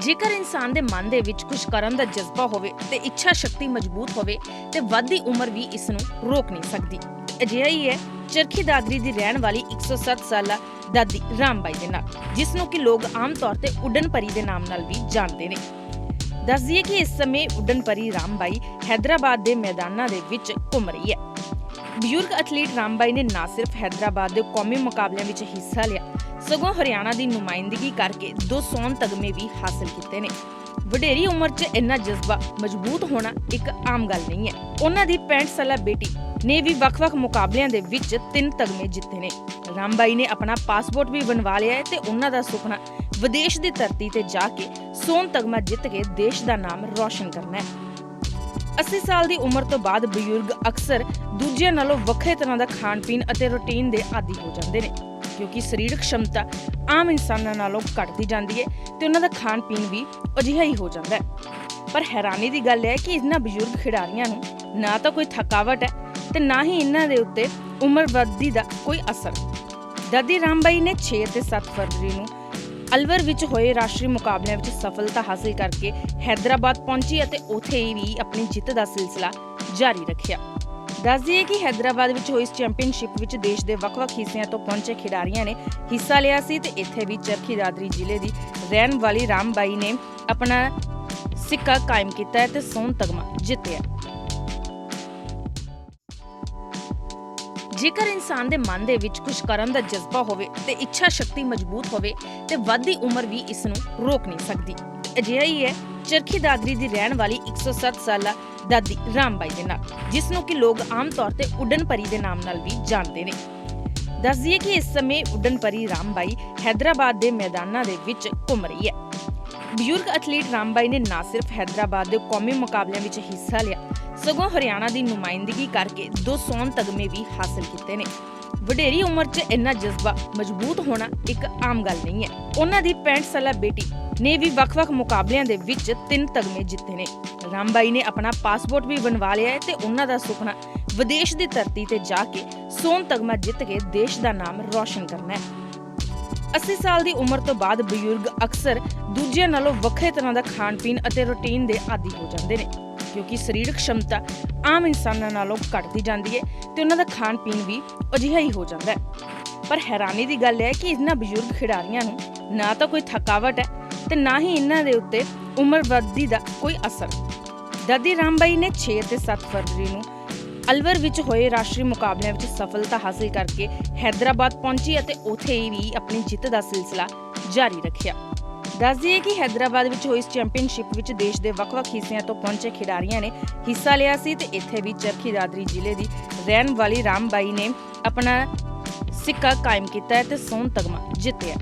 ਜੇਕਰ ਇਨਸਾਨ ਦੇ ਮਨ ਦੇ ਵਿੱਚ ਕੁਝ ਕਰਨ ਦਾ ਜਜ਼ਬਾ ਹੋਵੇ ਤੇ ਇੱਛਾ ਸ਼ਕਤੀ ਮਜ਼ਬੂਤ ਹੋਵੇ ਤੇ ਵੱਧਦੀ ਉਮਰ ਵੀ ਇਸ ਨੂੰ ਰੋਕ ਨਹੀਂ ਸਕਦੀ। ਅਜਿਹਾ ਹੀ ਹੈ, ਚਰਖੀ ਦਾਦਰੀ ਦੀ ਰਹਿਣ ਵਾਲੀ 107 ਸਾਲਾ ਦਾਦੀ ਰਾਮਬਾਈ ਦੇ ਨਾਲ, ਜਿਸ ਨੂੰ ਕਿ ਲੋਕ ਆਮ ਤੌਰ ਤੇ ਉੱਡਣ ਪਰੀ ਦੇ ਨਾਮ ਨਾਲ ਵੀ ਜਾਣਦੇ ਨੇ। ਦੱਸ ਦਈਏ ਕਿ ਇਸ ਸਮੇਂ ਉੱਡਣ ਪਰੀ ਰਾਮਬਾਈ ਹੈਦਰਾਬਾਦ ਦੇ ਮੈਦਾਨਾਂ ਦੇ ਵਿੱਚ ਘੁੰਮ ਰਹੀ ਹੈ। ਬਜ਼ੁਰਗ ਐਥਲੀਟ ਰਾਮਬਾਈ ਨੇ ਨਾ ਸਿਰਫ ਹੈਦਰਾਬਾਦ ਦੇ ਕੌਮੀ ਮੁਕਾਬਲਿਆਂ ਵਿੱਚ ਹਿੱਸਾ ਲਿਆ ਸਗੋਂ ਹਰਿਆਣਾ ਦੀ ਨੁਮਾਇੰਦਗੀ ਕਰਕੇ ਦੋ ਸੋਨ ਤਗਮੇ ਵੀ ਹਾਸਲ ਕੀਤੇ ਨੇ। ਵਡੇਰੀ ਉਮਰ 'ਚ ਇੰਨਾ ਜਜ਼ਬਾ ਮਜ਼ਬੂਤ ਹੋਣਾ ਇੱਕ ਆਮ ਗੱਲ ਨਹੀਂ ਹੈ। ਉਹਨਾਂ ਦੀ 65 ਸਾਲਾ ਬੇਟੀ ਨੇ ਵੀ ਵੱਖ-ਵੱਖ ਮੁਕਾਬਲਿਆਂ ਦੇ ਵਿੱਚ ਤਿੰਨ ਤਗਮੇ ਜਿੱਤੇ ਨੇ। ਰਾਮਬਾਈ ਨੇ ਆਪਣਾ ਪਾਸਪੋਰਟ ਵੀ ਬਣਵਾ ਲਿਆ ਹੈ ਤੇ ਉਹਨਾਂ ਦਾ ਸੁਪਨਾ ਵਿਦੇਸ਼ ਦੀ ਧਰਤੀ ਤੇ ਜਾ ਕੇ ਸੋਨ ਤਗਮਾ ਜਿੱਤ ਕੇ ਦੇਸ਼ ਦਾ ਨਾਮ ਰੌਸ਼ਨ ਕਰਨਾ ਹੈ। 80 ਸਾਲ ਦੀ ਉਮਰ ਤੋਂ ਬਾਅਦ ਬਜ਼ੁਰਗ ਅਕਸਰ ਦੂਜਿਆਂ ਨਾਲੋਂ ਵੱਖਰੇ ਤਰ੍ਹਾਂ ਦਾ ਖਾਣ ਪੀਣ ਅਤੇ ਰੁਟੀਨ ਦੇ ਆਦੀ ਹੋ ਜਾਂਦੇ ਨੇ। ਕਿਉਂਕਿ ਸਰੀਰਕ ਸ਼ਮਤਾ ਆਮ ਇਨਸਾਨਾਂ ਨਾਲੋਂ ਘਟਦੀ ਜਾਂਦੀ ਹੈ ਤੇ ਉਹਨਾਂ ਦਾ ਖਾਣ ਪੀਣ ਵੀ ਅਜਿਹਾ ਹੀ ਹੋ ਜਾਂਦਾ ਹੈ। ਪਰ ਹੈਰਾਨੀ ਦੀ ਗੱਲ ਹੈ ਕਿ ਇਹਨਾਂ ਬਜ਼ੁਰਗ ਖਿਡਾਰੀਆਂ ਨੂੰ ਨਾ ਤਾਂ ਕੋਈ ਥਕਾਵਟ ਹੈ ਤੇ ਨਾ ਹੀ ਇਹਨਾਂ ਦੇ ਉੱਤੇ ਉਮਰ ਵਧਦੀ ਦਾ ਕੋਈ ਅਸਰ। ਦਾਦੀ ਰਾਮਬਾਈ ਨੇ 6 ਤੇ 7 ਫਰਵਰੀ ਨੂੰ ਅਲਵਰ ਵਿੱਚ ਹੋਏ ਰਾਸ਼ਟਰੀ ਮੁਕਾਬਲਿਆਂ ਵਿੱਚ ਸਫਲਤਾ ਹਾਸਲ ਕਰਕੇ ਹੈਦਰਾਬਾਦ ਪਹੁੰਚੀ ਅਤੇ ਉੱਥੇ ਹੀ ਵੀ ਆਪਣੀ ਜਿੱਤ ਦਾ ਸਿਲਸਿਲਾ ਜਾਰੀ ਰੱਖਿਆ। ਦੱਸ ਦਈਏ ਕਿ ਹੈਦਰਾਬਾਦ ਵਿੱਚ ਹੋਈ ਇਸ ਚੈਂਪੀਅਨਸ਼ਿਪ ਵਿੱਚ ਦੇਸ਼ ਦੇ ਵੱਖ-ਵੱਖ ਹਿੱਸਿਆਂ ਤੋਂ ਪਹੁੰਚੇ ਖਿਡਾਰੀਆਂ ਨੇ ਹਿੱਸਾ ਲਿਆ ਸੀ ਤੇ ਇੱਥੇ ਵੀ ਚਰਖੀ ਦਾਦਰੀ ਜ਼ਿਲ੍ਹੇ ਦੀ ਰਹਿਣ ਵਾਲੀ ਰਾਮਬਾਈ ਨੇ ਆਪਣਾ ਸਿੱਕਾ ਕਾਇਮ ਕੀਤਾ ਤੇ ਸੋਨ ਤਗਮਾ ਜਿੱਤਿਆ ਜੇਕਰ ਇਨਸਾਨ ਦੇ ਮਨ ਦੇ ਵਿੱਚ ਕੁਝ ਕਰਨ ਦਾ ਜਜ਼ਬਾ ਹੋਵੇ ਤੇ ਇੱਛਾ ਸ਼ਕਤੀ ਮਜ਼ਬੂਤ ਹੋਵੇ ਤੇ ਵੱਧਦੀ ਉਮਰ ਵੀ ਇਸ ਨੂੰ ਰੋਕ ਨਹੀਂ ਸਕਦੀ। ਅਜਿਹਾ ਹੀ ਹੈ ਚਰਖੀ ਦਾਦਰੀ ਦੀ ਰਹਿਣ ਵਾਲੀ 107 ਸਾਲਾ ਦਾਦੀ ਰਾਮਬਾਈ ਦੇ ਨਾਲ, ਜਿਸ ਨੂੰ ਕਿ ਲੋਕ ਆਮ ਤੌਰ ਤੇ ਉੱਡਣ ਪਰੀ ਦੇ ਨਾਮ ਨਾਲ ਵੀ ਜਾਣਦੇ ਨੇ। ਦੱਸ ਦਈਏ ਕਿ ਇਸ ਸਮੇਂ ਉਡਨ ਪਰੀ ਰਾਮਬਾਈ ਹੈਦਰਾਬਾਦ ਦੇ ਮੈਦਾਨਾਂ ਦੇ ਵਿੱਚ ਘੁੰਮ ਰਹੀ ਹੈ। ਬਜ਼ੁਰਗ ਐਥਲੀਟ ਰਾਮਬਾਈ ਨੇ ਨਾ ਸਿਰਫ ਹੈਦਰਾਬਾਦ ਦੇ ਕੌਮੀ ਮੁਕਾਬਲਿਆਂ ਵਿੱਚ ਹਿੱਸਾ ਲਿਆ, ਸਗੋਂ ਹਰਿਆਣਾ ਦੀ ਨੁਮਾਇੰਦਗੀ ਕਰਕੇ ਦੋ ਸੋਨ ਤਗਮੇ ਵੀ ਹਾਸਲ ਕੀਤੇ ਨੇ। ਵਡੇਰੀ ਉਮਰ 'ਚ ਇੰਨਾ ਜਜ਼ਬਾ ਮਜ਼ਬੂਤ ਹੋਣਾ ਇੱਕ ਆਮ ਗੱਲ ਨਹੀਂ ਹੈ। ਉਹਨਾਂ ਦੀ 65 ਸਾਲਾ ਬੇਟੀ ਨੇ ਵੀ ਵੱਖ-ਵੱਖ ਮੁਕਾਬਲਿਆਂ ਦੇ ਵਿੱਚ ਤਿੰਨ ਤਗਮੇ ਜਿੱਤੇ ਨੇ। ਰਾਮਬਾਈ ਨੇ ਆਪਣਾ ਪਾਸਪੋਰਟ ਵੀ ਬਣਵਾ ਲਿਆ ਹੈ ਤੇ ਉਹਨਾਂ ਦਾ ਸੁਪਨਾ ਵਿਦੇਸ਼ ਦੀ ਧਰਤੀ ਤੇ ਜਾ ਕੇ ਸੋਨ ਤਗਮਾ ਜਿੱਤ ਕੇ ਦੇਸ਼ ਦਾ ਨਾਮ ਰੌਸ਼ਨ ਕਰਨਾ ਹੈ। 80 ਸਾਲ ਦੀ ਉਮਰ ਤੋਂ ਬਾਅਦ ਬਜ਼ੁਰਗ ਅਕਸਰ ਦੂਜਿਆਂ ਨਾਲੋਂ ਵੱਖਰੇ ਤਰ੍ਹਾਂ ਦਾ ਖਾਣ ਪੀਣ ਅਤੇ ਰੁਟੀਨ ਦੇ ਆਦੀ ਹੋ ਜਾਂਦੇ ਨੇ। ਕਿਉਂਕਿ ਸਰੀਰਕ ਸ਼ਮਤਾ ਆਮ ਇਨਸਾਨਾਂ ਨਾਲੋਂ ਘਟਦੀ ਜਾਂਦੀ ਹੈ ਤੇ ਉਹਨਾਂ ਦਾ ਖਾਣ ਪੀਣ ਵੀ ਅਜਿਹਾ ਹੀ ਹੋ ਜਾਂਦਾ ਹੈ। ਪਰ ਹੈਰਾਨੀ ਦੀ ਗੱਲ ਹੈ ਕਿ ਇਹਨਾਂ ਬਜ਼ੁਰਗ ਖਿਡਾਰੀਆਂ ਨੂੰ ਨਾ ਤਾਂ ਕੋਈ ਥਕਾਵਟ ਹੈ ਤੇ ਨਾ ਹੀ ਇਹਨਾਂ ਦੇ ਉੱਤੇ ਉਮਰ ਵਧਦੀ ਦਾ ਕੋਈ ਅਸਰ। ਦਾਦੀ ਰਾਮਬਾਈ ਨੇ 6 ਅਤੇ 7 ਫਰਵਰੀ ਨੂੰ ਅਲਵਰ ਵਿੱਚ ਹੋਏ ਰਾਸ਼ਟਰੀ ਮੁਕਾਬਲਿਆਂ ਵਿੱਚ ਸਫਲਤਾ ਹਾਸਲ ਕਰਕੇ ਹੈਦਰਾਬਾਦ ਪਹੁੰਚੀ ਅਤੇ ਉੱਥੇ ਵੀ ਆਪਣੀ ਜਿੱਤ ਦਾ ਸਿਲਸਿਲਾ ਜਾਰੀ ਰੱਖਿਆ। ਦੱਸ ਦਈਏ ਕਿ ਹੈਦਰਾਬਾਦ ਵਿੱਚ ਹੋਈ ਇਸ ਚੈਂਪੀਅਨਸ਼ਿਪ ਵਿੱਚ ਦੇਸ਼ ਦੇ ਵੱਖ-ਵੱਖ ਹਿੱਸਿਆਂ ਤੋਂ ਪਹੁੰਚੇ ਖਿਡਾਰੀਆਂ ਨੇ ਹਿੱਸਾ ਲਿਆ ਸੀ ਤੇ ਇੱਥੇ ਵੀ ਚਰਖੀ ਦਾਦਰੀ ਜ਼ਿਲ੍ਹੇ ਦੀ ਰਹਿਣ ਵਾਲੀ ਰਾਮਬਾਈ ਨੇ ਆਪਣਾ ਸਿੱਕਾ ਕਾਇਮ ਕੀਤਾ ਹੈ ਤੇ ਸੋਨ ਤਗਮਾ ਜਿੱਤਿਆ।